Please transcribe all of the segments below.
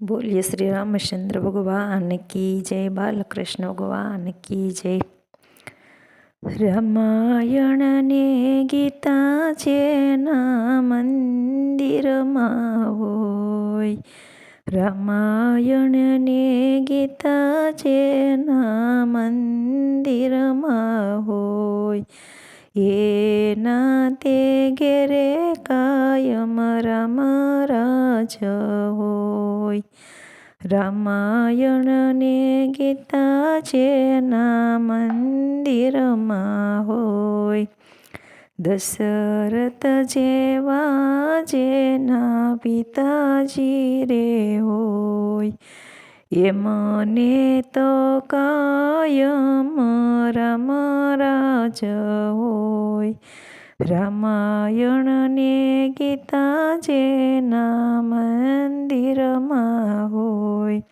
બોલીએ શ્રી રામચંદ્ર ભગવાન કી જય, બાલકૃષ્ણ ભગવાન કી જય. રામાયણ ને ગીતા જેના મંદિરમાં હોય. રામાયણ ને ગીતા જેના મંદિરમાં હોય. એના તે ઘેરે કાયમ રામ રાજ હોય. રામાયણ ને ગીતા જેના મંદિરમાં હોય. દશરથ જેવા જેના પિતાજી રે હોય. એ મને તો કાયમ રામ રાજ હોય. રામાયણ ને ગીતા જેના મંદિરમાં હોય.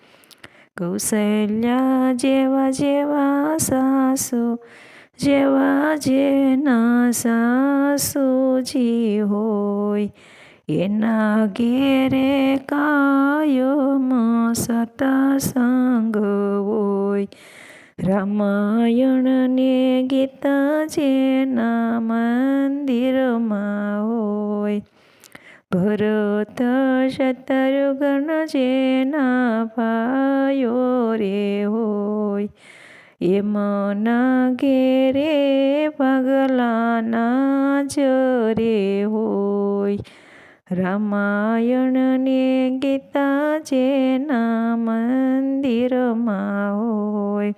કૌશલ્યા જેવા જેવા સાસુ, જેવા જેના સાસુજી હોય. એના ઘેરે કાયમ સતસંગ હોય રામાયણને ગીતા જેના મંદિરમાં હોય. ભરત શતરુઘ્ન જેના ભાઈઓ રે હોય. એમના ઘેરે પગલાના જરે હોય. રામાયણ ને ગીતા જેના મંદિરમાં હોય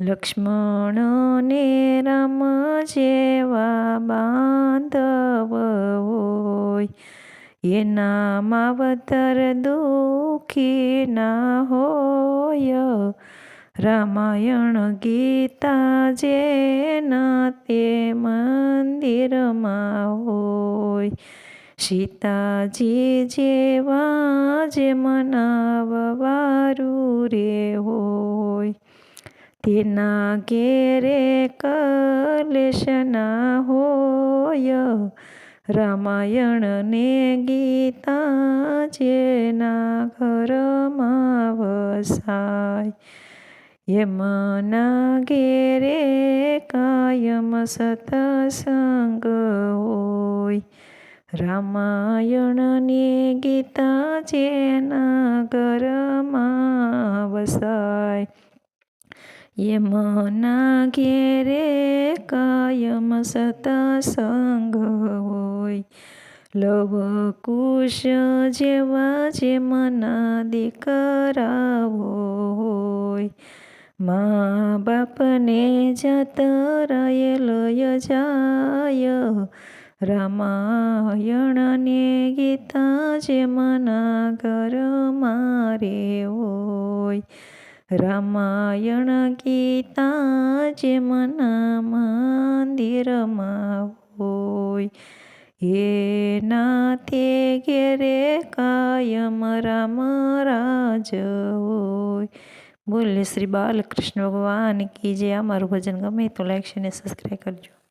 લક્ષ્મણ ને રામ જેવા બાંધવ હોય. એના માવતર દુઃખી ના હોય, રામાયણ ગીતા જેના તે મંદિરમાં હોય. સીતાજી જેવા જે મનાવવારું રે હોય તેના ઘેરે કલેશના હોય રામાયણ ને ગીતા જેના ઘરમાં વસાય યમના ઘેરે કાયમ સતસંગ હોય રામાયણ ને ગીતા જેના ઘરમાં વસાય. યમના ઘેરે કાયમ સતસંગ હોય. લવ કુશ જેવા જે મના દીકરાવો હોય. મા બાપને જત રહેલય જાય. રામાયણ ને ગીતા જે મના ઘર મારે હોય રામાયણ ગીતા જે મના મંદિરમાં હોય એના તે ઘેરે કાયમ રામ રાજ હોય બોલે શ્રી બાલકૃષ્ણ ભગવાન કી જે અમારું ભજન ગમે તો લાઈક અને સબસ્ક્રાઈબ કરજો